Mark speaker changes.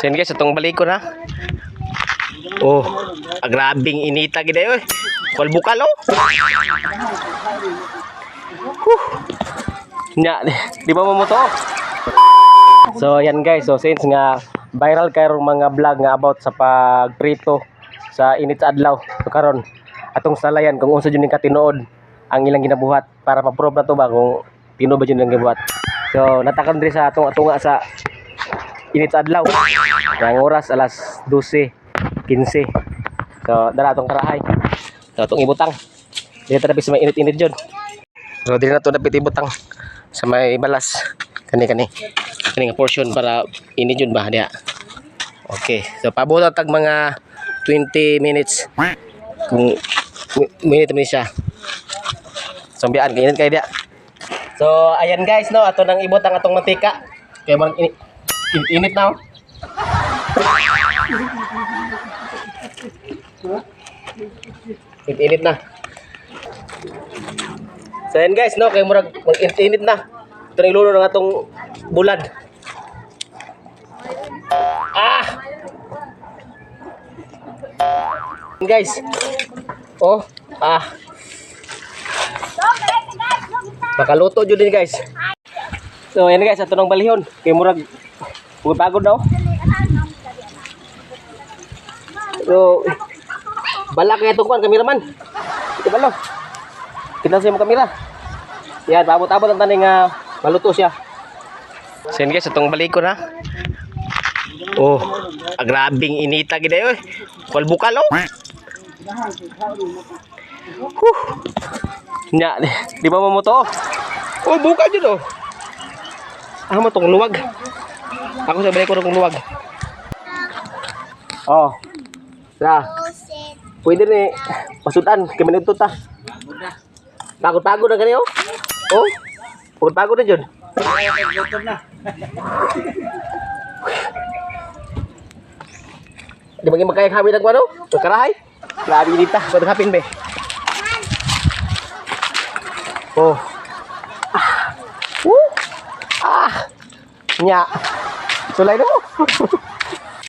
Speaker 1: So yun guys, itong balik ko na. Oh, agrabing inita gid oy. Wal bukal oh. Nya, di ba mo to? So yan guys, so since nga viral kayo mga vlog nga about sa pagprito sa init sa adlaw. So karon atong salayan kung unsa jud ning katinuod ang ilang ginabuhat para ma-prove na to ba kung tino ba jud ang gibuhat. So natakon diri sa atong atunga sa init adlaw. Ang oras alas 12, 15. So dara atong karahay. So atong ibutang. Dito na sa may init-init jud. So dili na to dapat ibutang sa may balas. Kani kani. Kani nga portion para init jud ba diha. Okay. So paabot tag mga 20 minutes. Kung mi- minute man siya. So biyaan kainit kay diha. So ayan guys no, ato nang ibutang atong mantika. Kay man init, init na. oh. Init na. So yan guys, no, kay murag mag-init na. Ito na ilulo ng atong bulad. Ah! Guys. Oh, ah. Makaluto jud din guys. So yan guys, ato nang balihon. Kay murag Huwag pagod daw. So, balak kaya itong kameraman. Ito balo. Kita siya mo kamera. Yan, paabot-abot ang taning uh, maluto siya. So yun guys, itong balik ko na. Oh, agrabing inita gid oy. Wal bukal oh. Huh. Nya, di ba mo mo to? Oh, buka jud oh. Ah, mo tong luwag. Ako sa balik ko ng luwag. Oh. Sa. Pwede ni pasudan kay manudto ta. Pagod-pagod na gani oh. Oh. Pagod-pagod na jud. Di ba gyud makaya kami ng ano? Karahay. Grabe dita, pwede kapin be. Oh. Ah. Woo. Ah. Nya. Sulay na mo.